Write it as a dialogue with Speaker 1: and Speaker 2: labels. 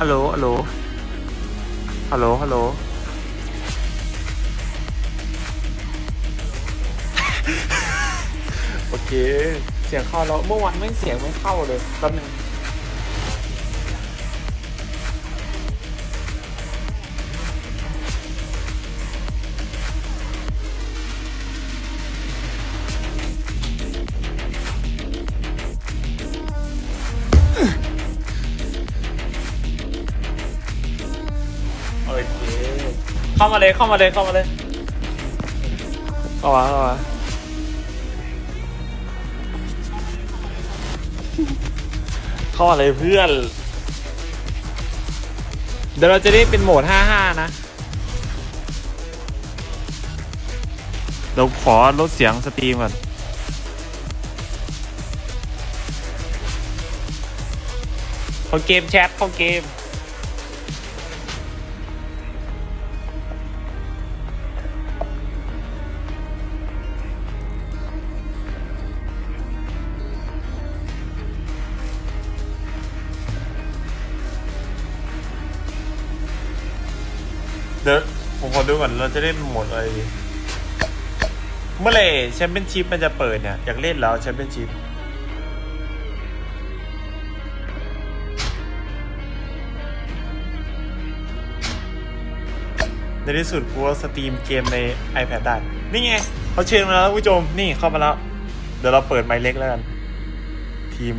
Speaker 1: ฮัลโหล ฮัลโหล ฮัลโหล ฮัลโหล โอเค เสียงเข้าแล้ว เมื่อวานไม่เสียงไม่เข้าเลยแป๊บนึง อเคเข้ามาเลยเข้ามาเลยเข้ามาเลยเข้ามาเข้ามาเข้ามาเลยเพื่อน เดี๋ยวเราจะได้เป็นโหมด 55 นะเดี๋ยวขอลดเสียงสตรีมก่อน เขาเกมแชทเขาเกม เดี๋ยวผมขอดูก่อนเราจะเล่นหมดอะไรดีเมื่อไหร่แชมเปี้ยนชิพมันจะเปิดเนี่ย อยากเล่นแล้วแชมเปี้ยนชิพในที่สุดกูก็สตรีมเกมใน iPad ได้ นี่ไงเขาเชิญมาแล้วผู้ชม นี่เข้ามาแล้ว เดี๋ยวเราเปิดไมค์เล็กแล้วกัน ทีม